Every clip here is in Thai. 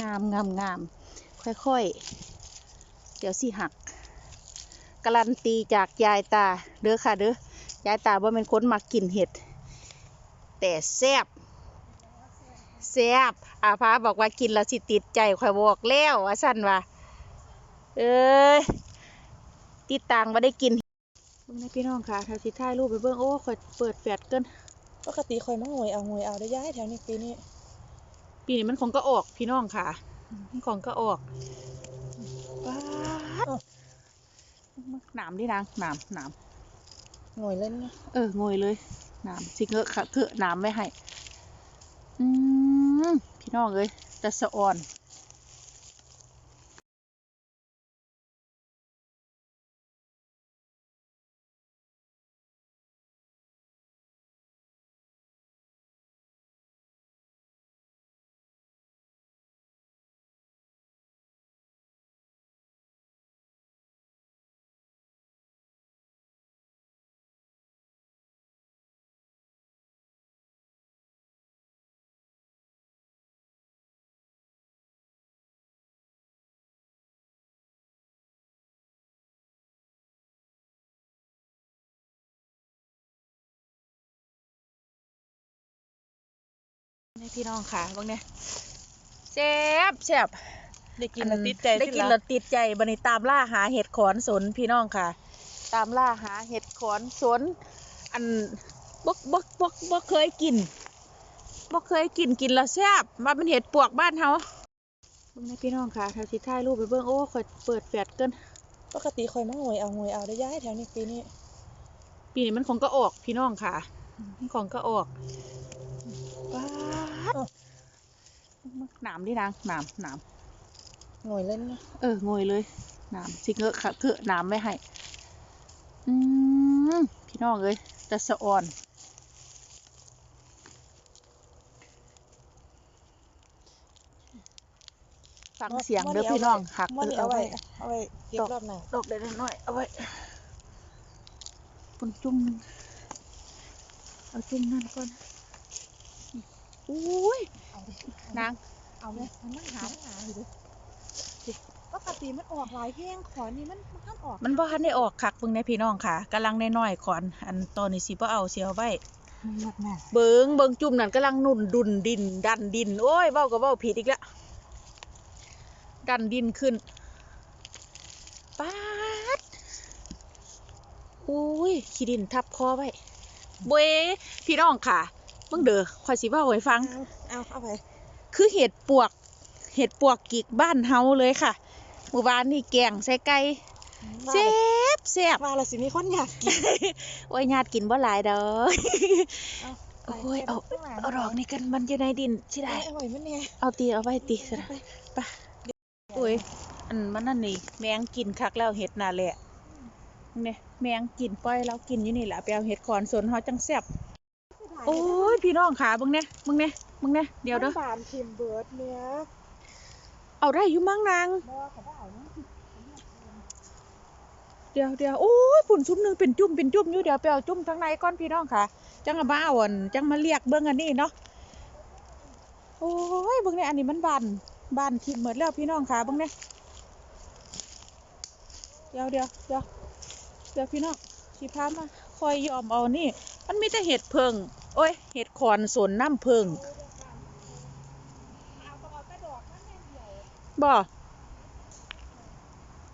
งามงามงามค่อยๆ เดี๋ยวสิหักการันตีจากยายตาเด้อค่ะเด้อยายตาว่าเป็นคนมักกินเห็ด แต่แซ่บแซ่บอาภาบอกว่ากินแล้วสิติดใจข่อยบอกแล้วว่าสั่นว่าเอ้ยติดตังมาได้กินเบิ่งในพี่น้องค่ะถ้าสิถ่ายรูปไปเบิ่งโอ้ข่อยเปิดแฟลชเกินปกติคอยมาหวยเอาหวยเอาได้ย้ายแถวนี้ปีนี้ ปีนี้มันของก็ออกพี่น้องค่ะ มันของก็ออกว้าดหนามดินางหนามหนามหวยเล่นนะเอองวยเลยหนามสิเงอะค่ะเกอะหนามไม่ให้ อืมพี่น้องเอ้ยแต่สะอ่อน นี่พี่น้องค่ะบางเนี่ยแซ่บแซ่บได้กินแล้วติดใจได้กินแล้วติดใจบันนี้ตามล่าหาเห็ดขอนสนพี่น้องค่ะ ตามล่าหาเห็ดขอนสน อันบกบกบกบกเคยกินบกเคยกินกินแล้วแซ่บมาเป็นเห็ดปวกบ้านเฮาเบิ่งในพี่น้องค่ะถ้าสิถ่ายรูปไปเบิ่งโอ้ข่อยเปิดแฟลชเกินปกติคอยมาหวยเอาหวยเอาได้ย้ายแถวนี้ปีนี้ปีนี้มันของก็ออกพี่น้องค่ะ มันของก็ออกว้าด หนามดินางหนามหนามหวยเล่นนะเออ งวยเลยน้ำสิเงอะค่ะเกอะน้ำไม่ให้ อืมพี่น้องเอ้ยแต่สะอ่อน ฟังเสียงเด้อพี่น้องหักมันเออเอาเอาไว้ไว้เอาไว้เก็บรอบหน้าดอกเด็ดน้อยๆเอาไว้ปุ่นจุ่มหนึ่งเอาจุ่มนั่นก่อน อุ้ยเอาดินางเอาเลยมันนั่งหานั่งหาอยู่ดิปกติมันออกหลายแห้งขอนี่มันมันห้ามออก มันบ่ทันได้ออกคักเบิ่งในพี่น้องค่ะกำลังน้อยๆขอน อันตอนนี้สิบ่เอาเสียเอาไว้มันหนักหนาเบิงเบิงจุ่มนั่นกำลังหนุนดุนดิน ดันดิน โอ้ยเบ้าก็เบ้าผิดอีกแล้วดันดินขึ้นป๊าดอุ้ยขี้ดินทับคอไว้เบยพี่น้องค่ะ เบิ่งเด้อคอยสิเว้าให้ฟังเอาเอาเอาไปคือเห็ดปวก เห็ดปวกกิกบ้านเฮาเลยค่ะเมื่อวานนี่แกงใส่ไก่แซ่บแซ่บมาแล้วสิมีคนอยากกินโอ้ยญาติกินบ่หลายเด้อเอาโอ้ยเอาไปข้งหลังเอาดอกนี่กันมันอยู่ในดินสิได้เอาไว้มันเนี่ยเอาตีเอาไว้ตีสิไปนะไปโอ้ยอันมันนั่นนี่แมงกินคักแล้วเห็ดน่ะแหละเนี่ยแมงกินปล่อยเรากินอยู่นี่แหละไปเอาเห็ดขอนสวนเฮาจังแซ่บ โอ้ยพี่น้องขาเบิ่งเนี่ยเบิ่งเนี่ยเบิ่งเนี่ยเดี๋ยวเด้อมันบานพิมพ์เบิร์ดเนี่ยเอาได้อยู่มั้งนาง บ่เขาได้เอานะเดี๋ยวเดี๋ยวโอ้ยฝุ่นซุ้มหนึงเป็นจุ่มเป็นจุ่มอยู่เดี๋ยวไปเอาจุ่มทางในก่อนพี่น้องค่ะจังเอามาเอาอันจังมาเรียกเบิ่งอันนี้เนาะโอ้ยเบิ่งเนี่ยอันนี้มันบานบานทิ่มหมดแล้วพี่น้องค่ะเบิ่งเนี่ยเดี๋ยวเดี๋ยวเดี๋ยวเดี๋ยวพี่น้องสิพามาคอยยอมเอานี่ มันมีแต่เห็ดเพิง โอ้ย เห็ดขอนสนน้ำเพิงบ่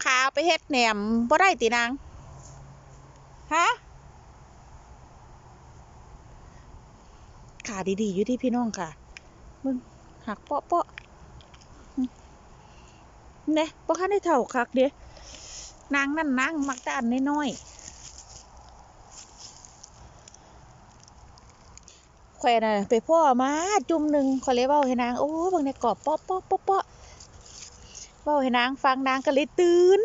ขาไปเฮ็ดแหนมบ่ได้ตินาง ฮะขาดีๆ อยู่ที่พี่น้องค่ะ มึงหักเปาะเปาะอืมเนี่ยบ่คันได้เท่าคักเด้นางนั่นนางมักแต่อันน้อยๆ แขวนน่ะไปพ่อมาจุ่มหนึ่งขอเลยเว้าให้นางโอ้บางในกรอบปาะเปาะเปาะเปาะเว้าให้นางฟังนางก็เลยตื่น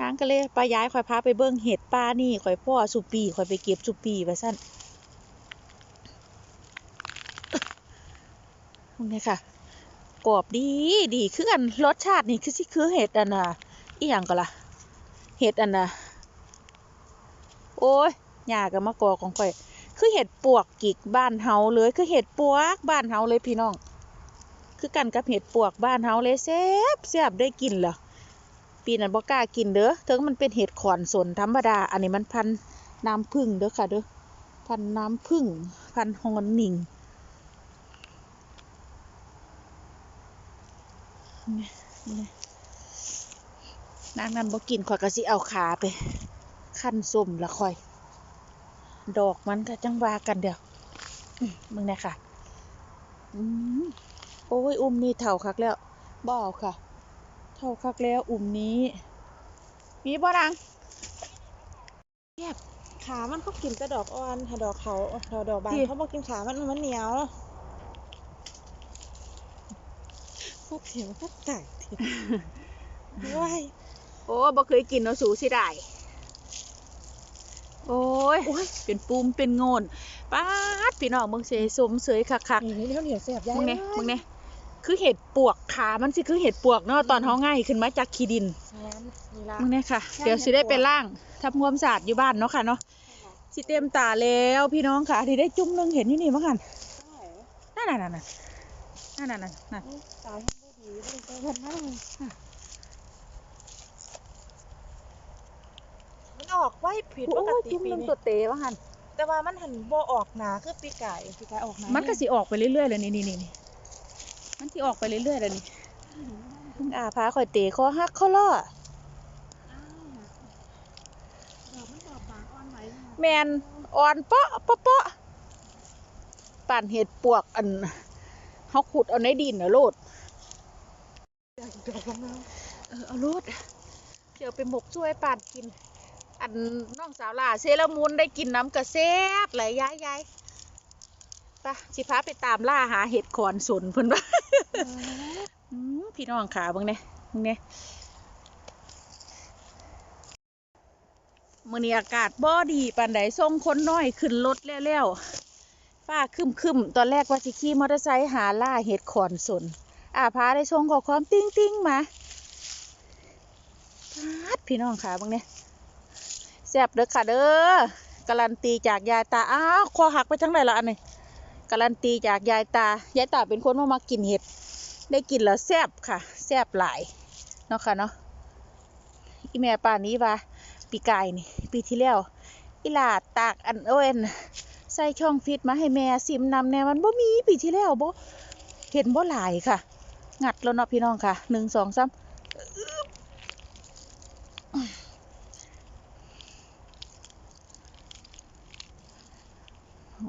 นางก็เลยปาย้ายข่อยพาไปเบิ่งเห็ดป้านี่ข่อยพ่อสุปีข่อยไปเก็บสุปีไปสั้นตรงนี้ค่ะกรอบดีดีคือกันรสชาตินี่คือสิคือเห็ดอันน่ะอีหยังก็ล่ะเห็ดอันน่ะโอ้ยหญ้าก็มากอกของข่อย คือเห็ดปวกกิกบ้านเฮาเลย คือเห็ดปวกบ้านเฮาเลยพี่น้อง คือกันกับเห็ดปวกบ้านเฮาเลยแซ่บแซ่บได้กินเหรอปีนั้นบ่กล้ากินเด้อถึงมันเป็นเห็ดขอนสนธรรมดา อันนี้มันพันน้ำผึ้งเด้อค่ะเด้อ พันน้ำผึ้งพันธุ์ฮอนหนิงนี่นี่นางนั้นบ่กินข่อยก็สิเอาขาไป ขั้นส้มละค่อย ดอกมันก็จังว่ากันเดี๋ยวอื้อมึงเนี่ยค่ะอืมโอ้ย อุ้มนี่เท่าคักแล้วบ่เอาค่ะ เท่าคักแล้วอุ้มนี้ มีบ่ดังขามันเขากินแต่ดอกอ่อนถ้าดอกเขาดอกดอกบานที่เขาบอกกินขามันมันเหนียวพวกเสียวพวกไก่ว้ายโอ้บ่เคยกินเนาะสูสิได้ โอ้ยโอ้ย เป็นปูมเป็นโงนป๊าดพี่น้องมึงเสยสมเสยคักอย่างนี้เขาเหนียวเสียบๆยายมึงเนี่ยมึงเนี่ยคือเห็ดปวกขามันสิคือเห็ดปวกเนาะตอนเฮาง่ายขึ้นมาจากขี้ดินน้ำนี่ละมึงเนี่ยค่ะใช่เดี๋ยวสิได้ไปล่างทำความสะอาดอยู่บ้านเนาะค่ะเนาะสิเต็มตาแล้วพี่น้องค่ะที่ได้จุ่มนึงเห็นอยู่นี่มั้งคันนั่นน่ะนั่นน่ะนั่นน่ะนั่นน่ะตายให้ดีไม่ได้เงินมากมัน ออกไว้ผิดปโอ้กยติจุ่มปีนึงนี้ตัวเตะมั้งคันแต่ว่ามันหันโบออกหนาคือปีไก่ปีไก่ออกหนามันก็สิออกไปเรื่อยๆเลยนี่นี่นี่นี่มันสิออกไปเรื่อยๆเลยนี่มึงอาพาข่อยเตะคอหักคอล่อดอกมันดอกบางอ่อนไหวแมนอ่อนเปาะเปาะเปาะป่านเห็ดปวกอันเฮาขุดเอาในดินน่ะโลดดอกกำลังเออเอาโลดเดี๋ยวไปหมกช่วยป่านกิน อันน้องสาวล่าเซรามูนได้กินน้ำกระแซบหลายย้ายยายไปะสิพาไปตามล่าหาเห็ดขอนสนเพิ่นว่าพี่น้องขาเบิ่งเนี่ยเบิ่งเนี่ยมื้อนี้อากาศบ่ดีปานใดส่งคนน้อยขึ้นรถแล้วๆฟ้าครึมตอนแรกว่าสิขี่มอเตอร์ไซค์หาล่าเห็ดขอนสนอาพาได้ส่งขอความติ้งติ้งมาปาดพี่น้องขาเบิ่งเนี่ย แซ่บเด้อค่ะเด้อการันตีจากยายตาอ้าวคอหักไปทั้งไหนละอันนี้การันตีจากยายตายายตาเป็นคนมามากินเห็ด ได้กินแล้วแซ่บค่ะแซ่บหลายเนาะค่ะเนาะอีแม่ป่านนี้ว่าปีกายนี่ปีที่แล้วอีหลาตากอันเอ้นใส่ช่องฟิตมาให้แม่ซิมนำแน่มันบ่มีปีที่แล้วบ่เห็นบ่หลายค่ะ งัดแล้วเนาะพี่น้องค่ะหนึ่งสองสามอึ๊บ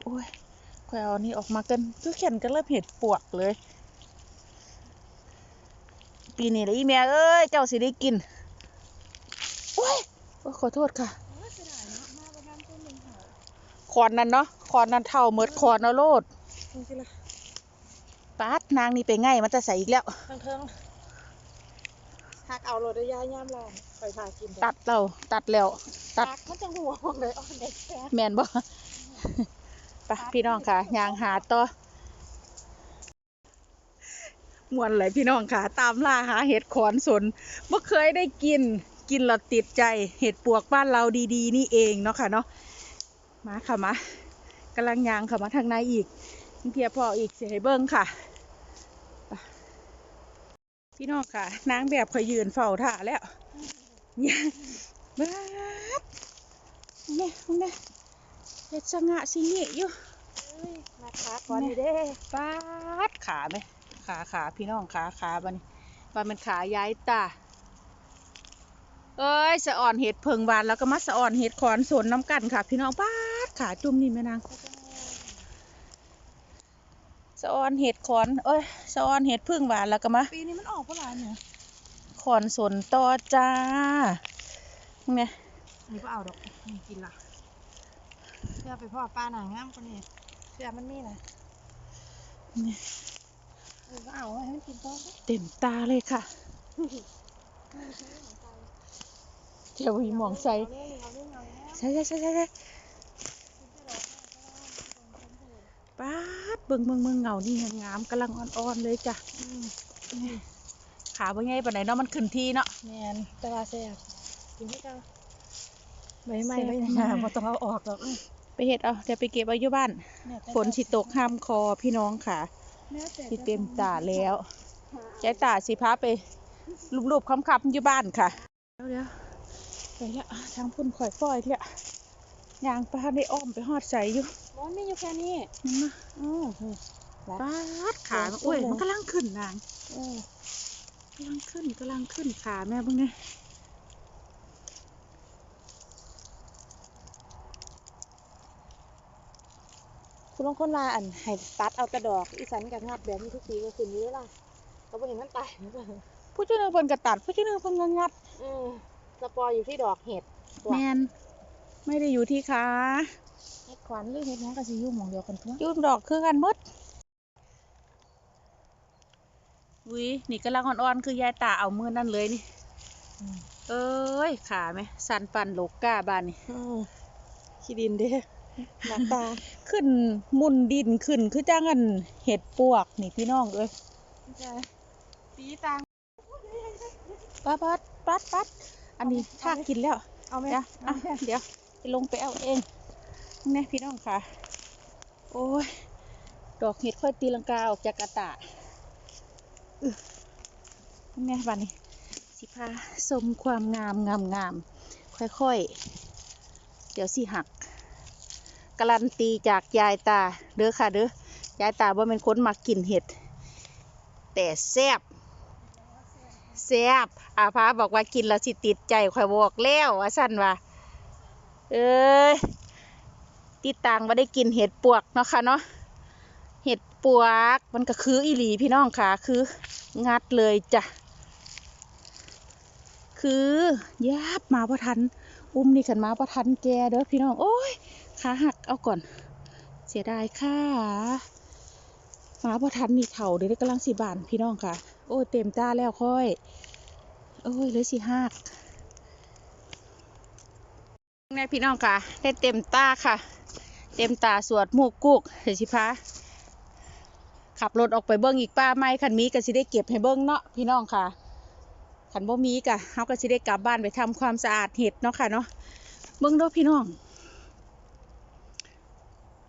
โอ้ย ค่อยเอานี่ออกมากันคือเขียนกันเริ่มเห็ดปวกเลย ปีนี้เลยอีแม่เอ้ย เจ้าสิได้กินโอ้ยโอ้ยขอโทษค่ะเสียดายเนาะมาประมาณต้นหนึ่งหาคอนนั้นเนาะคอนนั้นเท่าเมิดคอนเอาโลดจริงๆละปาดนางนี่ไปไง่ายมันจะใส่อีกแล้วทั้งเทิงหักเอาโรดได้ย่าย่ามลองคอยพากินตัดเราตัดแล้ว ตัดหักมันจะหัวออกเลยอ่อนเด็กแค่แมนบ่ ไปพี่น้องค่ะยางหาต่อมวนเลยพี่น้องค่ะ ตามล่าหาเห็ดขอนสนเมื่อเคยได้กินกินแล้วติดใจเห็ดปวกบ้านเราดีๆ นี่เองเนาะค่ะเนาะมาค่ะมากำลังยางค่ะมาทางในอีกเพียพออีกเสียให้เบิ้งค่ะ พี่น้องค่ะนางแบบขอยยืนเฝ้าท่าแล้วเนี่ยบ้าเนี่ยเนี่ยเฮ็ดสงะสิเงี้ยอยู่ นะคะก่อนนี้เด้ป้าดขาไหมขาขาพี่น้องขาขาบัดนบันมันขาย้ายตาเอ้ยสะอ่อนเห็ดเพิงบานแล้วก็มาสะอ่อนเห็ดขอนสนน้ำกันค่ะ พี่น้องป้าดขาจุ่มนี่แม่นางสะอ่อนเห็ดขอนเอ้ยสะอ่อนเห็ดพึ่งบานแล้วก็มาปีนี้มันออกเท่าไหร่เนี่ยขอนสนต่อจ้าเนี่ยนี่ก็เอาดอกมันกินละเพื่อไปพ่อป้าหน่างามคนนี้ เพื่อมันมีนะเนี่ยเออก็เอาไว้ให้มันกินต้นเต็มตาเลยค่ะ เจ้าวีหมองใส่ใช่ใช่ใช่ใช่ใช่ป้าดเบิ่งเบิ่งเบิ่งเงานี่งามกำลังอ่อนๆเลยจ้ะขาบ่ใหญ่ปานใดเนาะมันขึ้นที่เนาะแมนแต่ว่าแซ่บกินที่เจ้าใบไม้แซ่บใบหมาน้ากบ่ต้องเอาออกหรอก ไปเฮ็ดเอาเดี๋ยวไปเก็บเอาอยู่บ้านเนี่ยแต่ฝนสิตกห้ามคอพี่น้องค่ะแม้แต่ที่เต็มตาแล้วหายายตาสิพาไปรูปๆคำๆอยู่บ้านค่ะเดี๋ยวเดี๋ยวไปละทางพุ่นข่อยฟอยเถอะยางไปได้อ้อมไปหอดใสอยู่มันไม่อยู่แค่นี้มันมาอือปาดขามันโอ้ยมันกำลังขึ้นนางเออกำลังขึ้นกำลังขึ้นขาแม่เบิ่งเนี่ย คุณลองคนว่าอันให้ตัดเอาแต่ดอก อีสันกับงับแบบนี้ทุกปีก็คืนนี้ล่ะเราบ่เห็นมันตายนะจ๊ะผู้ช่วยหนึ่งเพิ่นกระตัดผู้ช่วยหนึ่งเพิ่นก็งัดอือสปอร์อยู่ที่ดอกเห็ดตัวแมนไม่ได้อยู่ที่ขาเห็ดขวัญหรือเห็ดหยังก็สิอยู่หม่องเดียวกันทั่วยุ่มดอกคือกันหมดอุ้ยนี่กำลังอ่อนๆคือยายตาเอามือนั่นเลยนี่ อืมเอ้ย ขาไหมสันปันโลกก้าบ้านนี่ อือขี้ดินเด้ หนักตาขึ้นมุนดินขึ้นคือจังอันเห็ดปวกนี่พี่น้องเอ้ยใช่ปีตางปัดปัดปัดปัดอันนี้ถ้ากินแล้ว เอาไหมเดี๋ยวอะเดี๋ยวไปลงไปเอาเองนี่พี่น้องค่ะ โอ้ย ดอกเห็ดค่อยตีลังกาออกจากกระตาอึนี่บ้านนี้สิพาสมความงามงามงามค่อยๆ เดี๋ยวสิหัก การันตีจากยายตาเด้อค่ะเด้อยายตาว่าเป็นคนมักกินเห็ด แต่แซ่บแซ่บอาภาบอกว่ากินแล้วสิติดใจข่อยบอกแล้วว่าสั่นว่าเอ้ยติดตังว่าได้กินเห็ดปวกเนาะค่ะเนาะเห็ดปวกมันก็คืออีหลีพี่น้องค่ะคือ งัดเลยจ้ะคือยับมาพอทัน อุ้มนี่ขันมาพอทันแกเด้อพี่น้อง โอ้ย ขาหักเอาก่อน เสียดายค่ะหมาพอทันมีเถ่าเดี๋ยวได้กำลังสีบานพี่น้องค่ะ โอ้เต็มตาแล้วค่อยโอ้ยเลยสิหักแม่พี่น้องค่ะ ได้เต็มตาค่ะ เต็มตาสวดหมูกกุกเดี๋ยวสิพาขับรถออกไปเบิ้งอีกป้าไม่คันมีก็สิได้เก็บให้เบิ้งเนาะพี่น้องค่ะคันบ่มีกะเฮาก็สิได้กลับบ้านไปทำความสะอาดเห็ดเนาะค่ะเนาะเบิ้งด้อพี่น้อง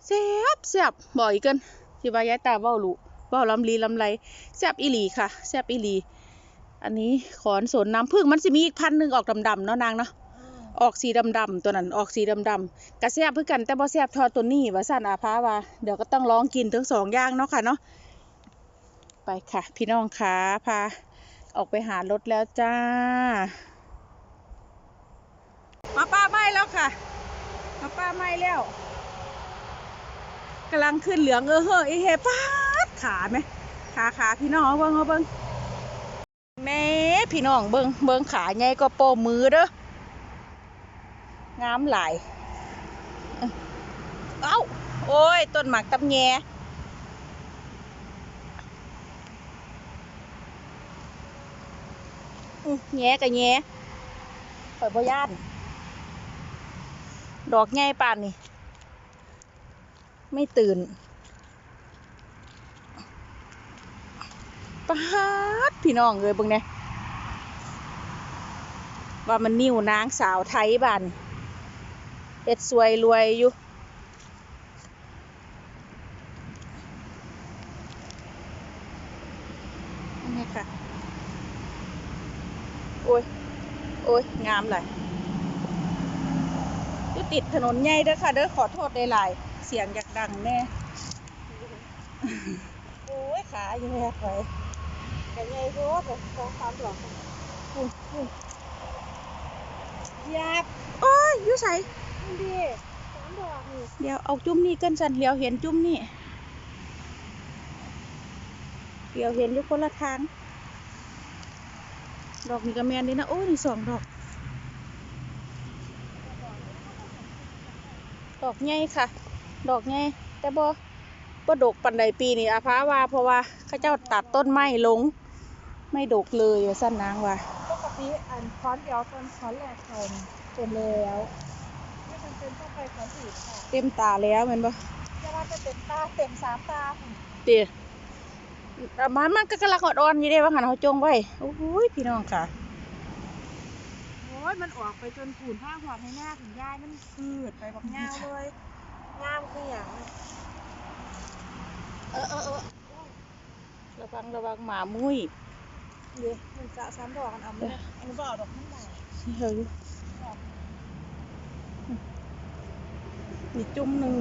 แซ่บแซ่บบ่อยเกินที่ว่ายายตาเว้าลุเว้าลำลีลำไรแซ่บอีหลีค่ะแซ่บอีหลี อันนี้ขอนสนน้ำผึ้งมันสิมีอีกพันหนึ่งออกดำๆเนาะนางเนาะออกสีดำๆตัวนั้นออกสีดำๆกระแซบเพื่อกันแต่บ่แซบทอตัวนี้ว่าสั่นอาภาว่าเดี๋ยวก็ต้องลองกินทั้งสองอย่างเนาะค่ะเนาะไปค่ะ พี่น้องค่ะพาออกไปหารถแล้วจ้ามาป้าไม่แล้วค่ะมาป้าไม่แล้ว กำลังขึ้นเหลืองเออเฮ้อไอเฮปาดขาไหมขาขาพี่น้องเบิ้งเบิ้งแม่พี่น้องเบิ้งเบิ้งขาใหญ่ก็โป้มือเด้องามหลายเอ้าโอ้ยต้นหมากตำแยแง่กับแง่ข่อยบ่ย่าน ดอกใหญ่ป่านนี่ ไม่ตื่นปาดพี่น้องเลยบิ่งเนี่ยว่ามันนิ้วนางสาวไทยบ้านเอ็ดสวยรวยอยู่นี่ค่ะ โอ้ย โอ้ย งามเลย ติดถนนใหญ่เด้อค่ะ เด้อขอโทษหลายๆเสียงอยากดังแน่โอ้ยขาอยู่แหกไว้แต่ไงโรสองสามดอกอุ้ยอุ้ยยากโอ้ยอยู่ใสมันดีสามดอกนี่เดี๋ยวเอาจุ่มนี่กันสันเดี๋ยวเห็นจุ่มนี่เดี๋ยวเห็นอยู่คนละทาง ดอกนี่ก็แมนดีนะ โอ้ยนี่สองดอก ดอกใหญ่ค่ะ ดอกใหญ่แต่บ่บ่ดกปันใดปีนี้อาภาว่าเพราะว่าเข้าเจ้าตัดต้นไม้ลง ไม่ดกเลยว่าสั้นนางว่าปกติอันค้อนเดียวตอนค้อนแรกเขาเต็มแล้วไม่จำเป็นต้องไปค้อนอื่นค่ะเต็มตาแล้วแมันบ่จะว่าจะเต็มตาเต็มสามตาค่ะเตี๋ยแต่มันมันก็กำลังอ่อนๆอยู่เด้ว่าหันเขาจงไว้โอ้ยพี่น้องค่ะโอ้ ยมันออกไปจนผูนผ้าหอดให้หน้าถึงยายมันคืดไปแบบยาวเลยงามคืออย่างเออเออเออระวังระวังหมามุ้ยเดี๋ยวมันจะซ้ำดอกกันเอาไม่ได้อันนี้บ่เอาดอกมันได้เฮ้ยมีจุ่มหนึ่ง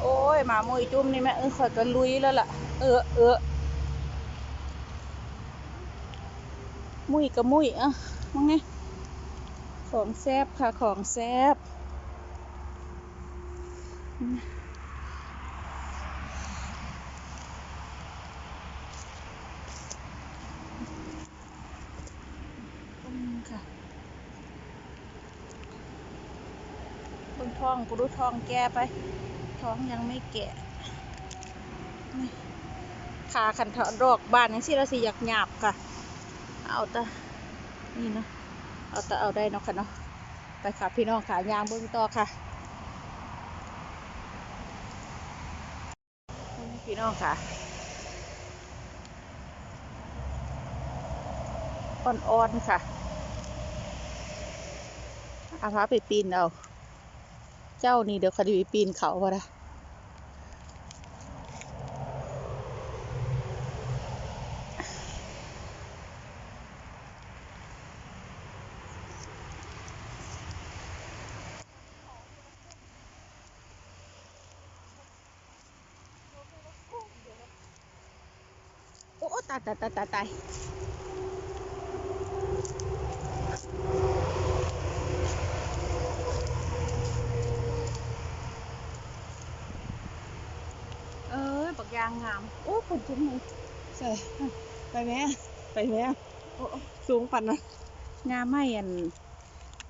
โอ้ยหมามุ้ยจุ่มนี่แม่เออข่อยก็ลุยแล้วล่ะ เออเออ มุ้ยกับมุ้ยอะมังไงของแซบค่ะของแซบอืมค่ะเบิ่งท้องกูดูท้องแกไป ท้องยังไม่แก่ขาขันเถาะดอกบ้านยังสิเราสิอยากหยาบค่ะ เอาแต่นี่เนาะเอาแต่เอาได้เนาะค่ะเนาะไปค่ะพี่น้องขายางเบิ้งต่อค่ะนี่พี่น้องค่ะอ่อนๆค่ะอาพาไปปีนเอา เจ้านี่เดี๋ยวคดีไปปีนเขาพอละ ตายตายตายตายตายเออบักยางงาม โอ้คนจุ้มเลยใช่ไปไหมไปไหมอะโอ้สูงปันนะงามไม่อัน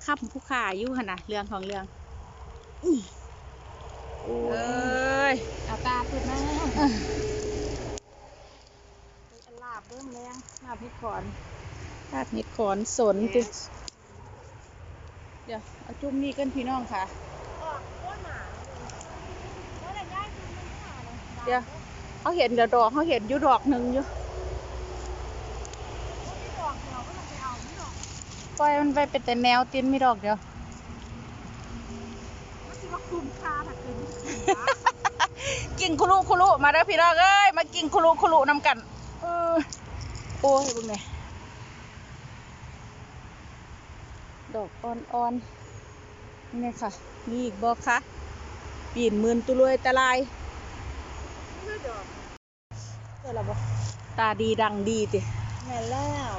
ค้ำผู้ขาอยู่หนนะเรื่องของเรื่องโอ้เอ้ยเอาตาขึ้นนะลาบเริ่มแรง ลาบพี่ขอนภาคนิดขอนสนติเดี๋ยวเอาจุ่มนี่กันพี่น้องค่ะออกโคตรหนาแล้วแต่ย่ายคือมันหนาเลยเดี๋ยวเขาเห็นเดี๋ยวดอกเขาเห็นอยู่ดอกหนึ่งอยู่ไม่ดอกเดียวก็ลงไปเอาไม่ดอกปล่อยมันไปเป็นแต่แนวตีนมีดอกเดียวมันสิว่าคุ้มค่าถ้าเกินกิ่งคุรุคุรุมาเด้อพี่น้องเอ้ย มากิ่งคุรุคุรุนำกันเออโอ้ยบุญเนี่ยดอกอ่อนๆนี่ค่ะ มีอีกบอกค่ะปีนหมื่นตุลวยตะลายไม่ดอกเจอแล้วบ่ตาดีดังดีติแม่นแล้ว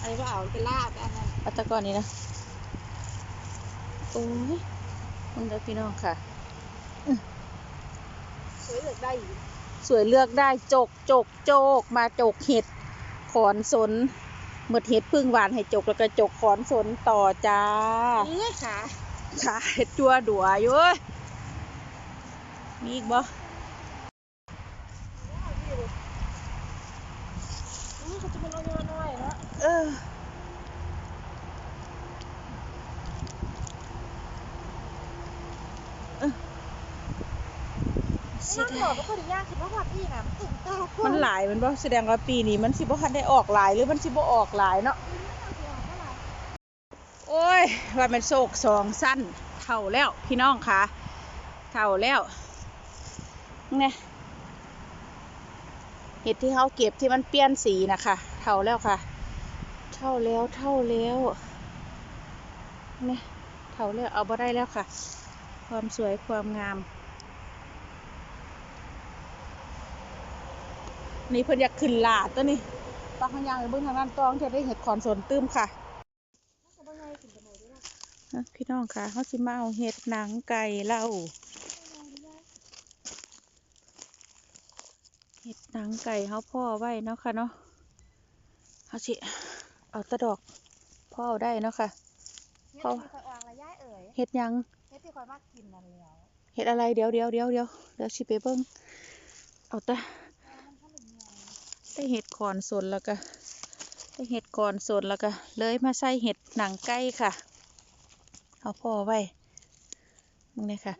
อันนี้ก็เอาเป็นลาบอันนั้นเอาแตะก่อนนี้นะโอ้ยคุณเด้อพี่น้องค่ะสวยเหลือได้อีกสวยเลือกได้จกจกโจกมาจกเห็ด ขอนสนเมื่อเห็ดพึ่งหวานให้จกแล้วก็จกขอนสนต่อจ้าเอ้ยขาค่ะเห็ดจัวดัวอยู่เว้ยมีอีกบ่นี่เขาจะเป็นเอาเยอะหน่อยเนาะ เออเสียนั่งดาบอยกก็คนยากคิดว่าผักพี่น่ะมันตุ่มเต้าคมันหลายมันบ่แสดงว่าปีนี้มันสิบ่ทันได้ออกหลายหรือมันสิบ่ออกหลายเนาะโอ้ยว่ามันโศกสองสั้นเท่าแล้วพี่น้องค่ะเท่าแล้วเนี่ยเห็ดที่เขาเก็บที่มันเปลี่ยนสีนะคะเท่าแล้วค่ะ เท่าแล้วเท่าแล้วเนี่ยเท่าแล้วเอาบ่ได้แล้วค่ะ ความสวยความงาม นี่เพิ่นอยากขึ้นลาดตัวนี้ปลาข้างยางไปเบิ่งทางนั้นต้องจะได้เห็ดขอนสนตื้มค่ะอะพี่น้องค่ะเขาสิมาเอาเห็ดหนังไก่เล่าเห็ดหนังไก่เขาพ่อไว้เนาะค่ะเนาะเขาสิเอาแตะดอกพ่อเอาได้เนาะค่ะเฮ็ดที่คอยอางละย่ายเอ๋ยเห็ดหยังเฮ็ดที่คอยมากกินนั่นแล้วเห็ดอะไรเดี๋ยวเดี๋ยวเดี๋ยวเดี๋ยวเดี๋ยวสิไปเบิ้งเอาแต่ ได้เห็ดขอนสนแล้วก็ได้เห็ดขอนสนแล้วก็เลยมาใส่เห็ดหนังไก่ค่ะ เอาพ่อไว้มึงเนี่ยค่ะ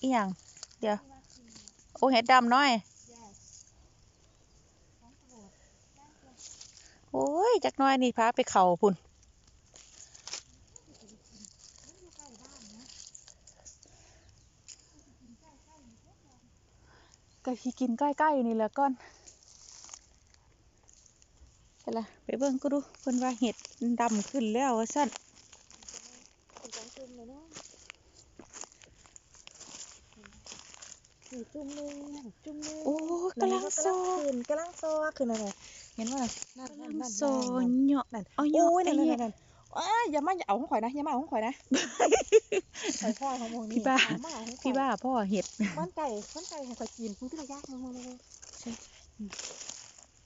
อีหยังเดี๋ยว โอ้เห็ดดำน้อย โอ้จักหน้อยนี่พาไปเขาพุ่นก็สิกินใกล้ๆนี่แหละก่อนไปละไปเบิ่งก็ดูเพิ่นว่าเห็ดมันดำขึ้นแล้วว่าซั่นเป็นการจุ่มเลยเนาะนี่จุ่มเลยจุ่มเลยโอ้กำลังซอขึ้นกำลังซอขึ้นอะไร เห็นว่านั่นกำนั่ลันงนั่นซอนั่นเหยาะนั่นเอาโอ้เหยาะยไอ้นั่นเหี้นั่ยนนั่นอ้ายอย่ามาอย่าเอาของข่อยนะอย่ามาเอาของข่อยนะข่อยพ่อของมึงนี่พี่บ้าเอมาเอของข่อยพี่บ้าพ่อเห็ดบ้านไก่บ้านไก่ของข่อยกินมึงที่ระยะมึงมึงมึงใช่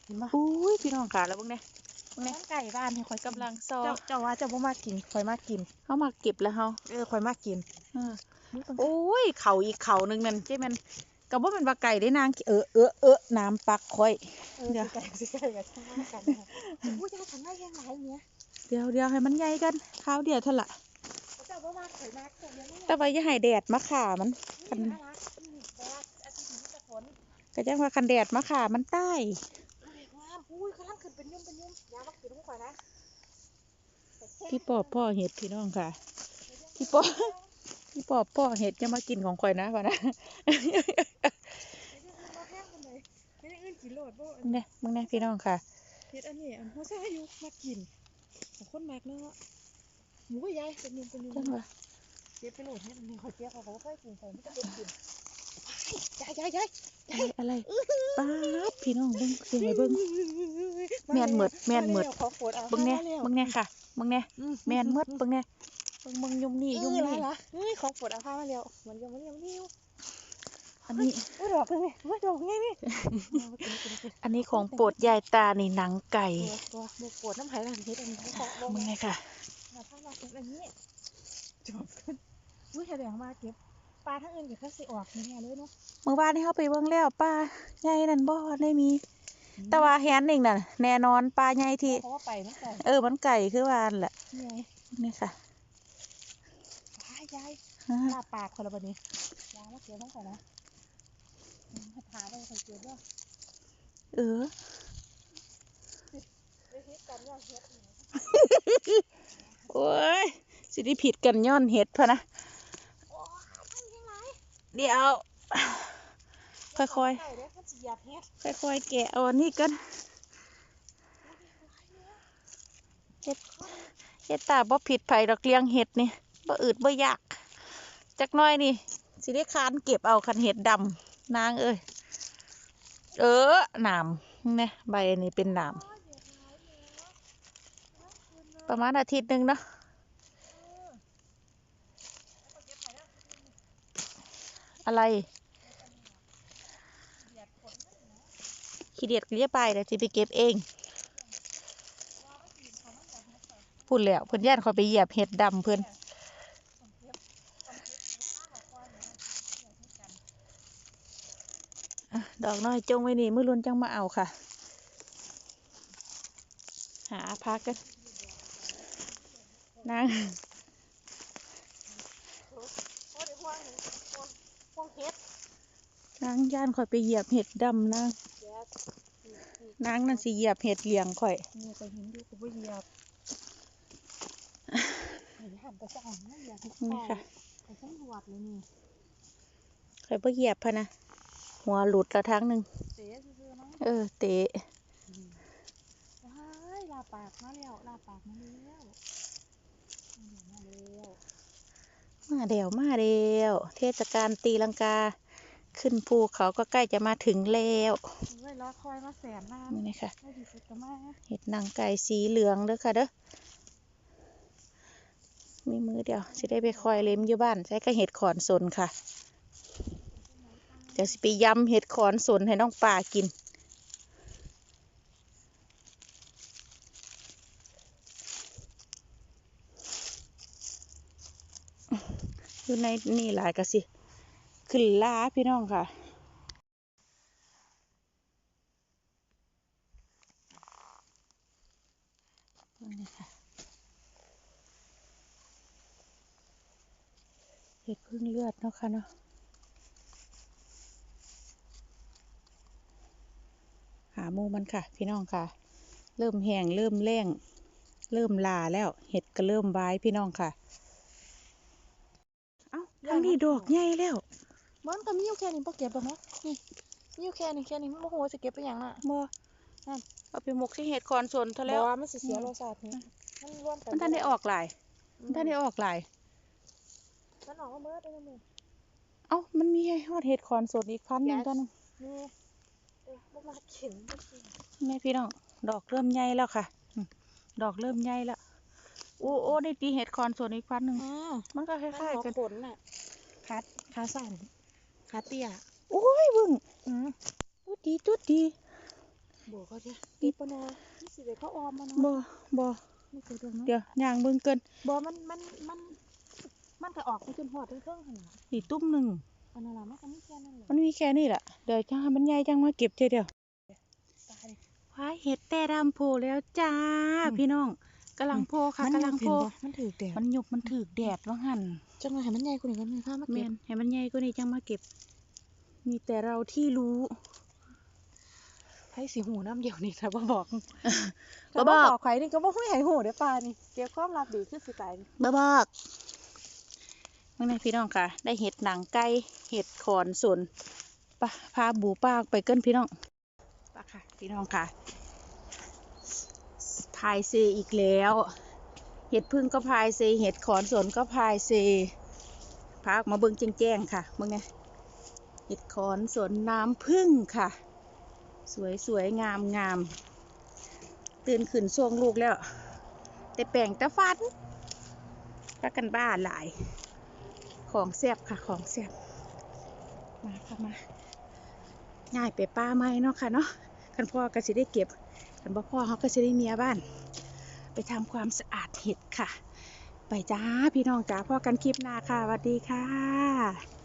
เห็นปะอุ้ยพี่น้องขาแล้วเบิ่งแน่เบิ่งแน่บ้านไก่บ้านให้ข่อยกำลังซอเจ้าเจ้าว่าเจ้าบ่มากินข่อยมากินเฮามาเก็บแล้วเฮาเออข่อยมากินเออมึงต้องโอ้ยเขาอีกเขาหนึงนั่นใช่มัน ก็บ่เป็นว่าไก่ได้นางเออเออเออน้ำปักค่อยเออเดี๋ยวสิไก่สิไก่กับช่างกันนะอู้ยาฉันได้ยังไงเนี่ยเดี๋ยวเดี๋ยวให้มันใหญ่กันข้าวเดียวเท่าละเจ้าบ่มาข่อยมาข่อยเดียวนี่แต่ว่าอย่าให้แดดมาขามันนี่น่ารักอืมแต่ว่าอาทิตย์นี้จะฝนก็จังว่าคันแดดมาขามันใต้อุ้ยงามอุ้ยกำลังขึ้นเป็นยุ่มเป็นยุ่มอยามากินของข่อยนะพี่ปอบพ่อเห็ดพี่น้องค่ะ พี่ปอบ พี่ปอบพ่อเห็ดจะมากินของข่อยนะวะนะมาแพงกันเลยไม่ได้อื่นกินโลดบ่มึงเนี่ยมึงเนี่ยพี่น้องค่ะเฮ็ดอันนี้อันหัวซาอยู่มากินของคนมากเนาะหมูยายเป็นยุ่มเป็นยุ่จังมว่าเจ็บไปโหลดให้มันข่อยเจ็บเขาเขาเคยกินใส่ไม่ต้องเป็นกินยายยายยายอะไรอะไรป๊าดพี่น้องเบิ่งสิให้เบิ่งแม่นหมดแม่นหมดาแล้วขอโคตรเอาเบิ่งเนี่ยมาแล้วเบิ่งเนี่ยค่ะเบิ่งเนี่ยอืแม่นหมดเบิ่งเนี่ยเบิ่ งเบิ่งยุ่มนี่เอยุ่มอนี่ละเฮ้ยของโปวดเอาผ้ามาแล้วเหมือนยังไม่เลี้ยงนิ้วอันนี้เฮ้ยดอกนึงนี่เฮ้ยดอกไงนี่เอามากินกินกินอันนี้ของโปรดยายตานี่หนังไก่ตัวตัวบวปวดน้ำไหลหลังเฮ็ดอันนี้ของลงมึงมาไงค่ะผ้ามาเก็บอันนี้จบขึ้นอุ้ยแสดงมาเก็บปลาทั้งอื่นกับข้าสิออกนี่เลยเนาะเมื่อวานนี้เขาไปเบิ่งแล้วป้าใหญ่นั่นบ่ได้มี แต่ว่าแฮนหนึ่งน่ะ แน่นอนปลาใหญ่ที่ เพราะว่าไปตั้งแต่เออมันไก่คือว่านั่นแหละนี่ไงนี่ค่ะพา ยยายอ่าลาปากคนละบันนี้ยายมาเก็บต้องก่อนนะอืมให้พาไปใส่เก็บด้วยเออไปเฮ็ดกันว่าเฮ็ดนี่โอ้ยสิได้ผิดกันย้อนเห็ดพะนะโอ้ยมันยังไงเดี๋ยว ค่อยไก่เด้อมันสิเหยียบเฮ็ดๆค่อยๆ แกะเอาอันนี้กันเห็ดเห็ดตาบ่ผิดไผดอกเลี้ยงเห็ดนี่ บ่อืดบ่ยากจักน้อยนี่สิได้คานเก็บเอาคันเห็ดดำนางเอ้ยเออหนามเนี่ยใบอันนี้เป็นหนามประมาณอาทิตย์หนึ่งเนาะอะไรขี้เดียดเรียกไปเดี๋ยจะไปเก็บเองพูดแล้วเพื่อนย่านคอยไปเหยียบเห็ดดำเพื่อนอะ ดอกน้อยจงไว้นี่มือลุนจังมาเอาค่ะ หาพักกันนางโอ้เดี๋ยวพวงพวงพวงเฮ็ดนางย่านข่อยไปเหยียบเห็ดดำนางแก๊สนางนั่นสิเหยียบเห็ดเหลียงข่อยนี่ก็เห็นอยู่ก็บ่เหยียบเห็นหันไปจะอ่อนนะเหยียบเฮ็ดนี่ค่ะไปทั้งหวดเลยนี่ข่อยบ่เหยียบพะนะ หัวหลุดแล้วทั้งหนึ่งเสียซื่อๆเนาะเออ เตะว้ายลาปากมาแล้วลาปากมาแล้วมาแล้วมาเดียวมาเดียวเทศกาลตีลังกา ขึ้นภูเขาก็ใกล้จะมาถึงแล้วเว้ยรอคอยมาแสนนานนี่นะคะไม่ดีสุดก็มาเห็ดนางไก่สีเหลืองเด้อค่ะเด้อมีมือเดียวสิได้ไปคอยเล็มอยู่บ้านใช้ก็เห็ดขอนสนค่ะ เดี๋ยวสิไปยำเห็ดขอนสนให้น้องป่ากิน อยู่ในนี่หลายกะสิ ขึ้นล้าพี่น้องค่ะนี่ค่ะเห็ดพึ่งเลือดเนาะค่ะเนาะ หาห มูมันค่ะ พี่น้องค่ะ เริ่มแห้งเริ่มแรงเริ่มลาแล้วเห็ดก็เริ่มบายพี่น้องค่ะ เอ้าทางนี้ดอกใหญ่แล้ว มันก็มีอยู่แค่นี้บ่เก็บบ่เนาะนี่มีอยู่แค่นี้แค่นี้มันบ่ฮู้ว่าสิเก็บไปหยังน่ะบ่นั่นเอาไปหมกที่เห็ดคอนสนเท่าบ่แล้วว่ามันสิเสียรสชาตินี่มันรวมกันมันท่านได้ออกหลายมันท่านได้ออกหลายมันออกมาเบิดเลยนะมึงเอ้ามันมีให้ฮอดเห็ดคอนสนอีกพันหนึ่ง Yes ตัวหนึงนี่เอ้ย บ่มาเข็นบ่กินแม่พี่น้องดอกเริ่มใหญ่แล้วค่ะอืมดอกเริ่มใหญ่แล้วโอ้โอ้ได้ตีเห็ดคอนสนอีกพันหนึ่งอ่ามันก็คมันล้ายหัวๆกันขนน่ะขาขาสั่นขาเตี้ยโอ้ยเบึ้งอืมตุ๊ดดีตุ๊ดดีบ่ก็จะติดปะเนาะนี่สิได้เขาออมมาเนาะบ่บ่นี่คือเรื่องเนาะเดี๋ยวย่างเบิ่งเกินบ่มันมันมันมันก็ออกไปจนหอดถึงเครื่องหั่นน่ะอีตุ้มหนึ่ง อันนั้นล่ะมันก็มีแค่นั้นแหละมันมีแค่นี้แหละเดี๋ยวจังให้มันใหญ่จังมาเก็บเจอเดียวตายว้ายเห็ดแต่ดำโพแล้วจ้า พี่น้องกำลังโพค่ะมันกำลังเห็โพนบ่มันถือแดดมันหยุบมันถือกแดดว่าหั่นจังเลยให้มันใหญ่กว่านี้กันเลยค่ะมาแมเก็บนให้มันใหญ่กว่านี้จังมาเก็บ มีแต่เราที่รู้ให้สิหูน้ำเดียวนี่ถ้าบ่บอกบ่ถ้าบอกบอกใครนี่ก็บ่ฮู้ให้หูเด้อป่านี่เก็บความลับดีคือสิตายนี่บ้าบอกเมื่อไงพี่น้องค่ะ ได้เห็ดหนังไก่เห็ดขอนสนปะพาบูป้าไปเกินพี่น้องปะค่ะ พี่น้องค่ะพายเซอีกแล้ว เห็ดพึ่งก็พายเซเห็ดขอนสนก็พายเซพาออกมาเบิ่งแจ้งๆค่ะเบิ่งไงเห็ดขอนสนน้ำพึ่งค่ะ สวยสวยงามงามตื่นขึ้นช่วงลูกแล้ว แต่แปลงแตะฟันพักกันบ้าหลาย ของแซ่บค่ะของแซ่บมาค่ะมาง่ายไปป้าไม้เนาะค่ะเนาะกันพ่อก็สิได้เก็บกันบ่พ่อเขาก็สิได้เมียบ้าน ไปทำความสะอาดเห็ดค่ะ ไปจ้าพี่น้องจ้าพ่อกันคลิปหน้าค่ะสวัสดีค่ะ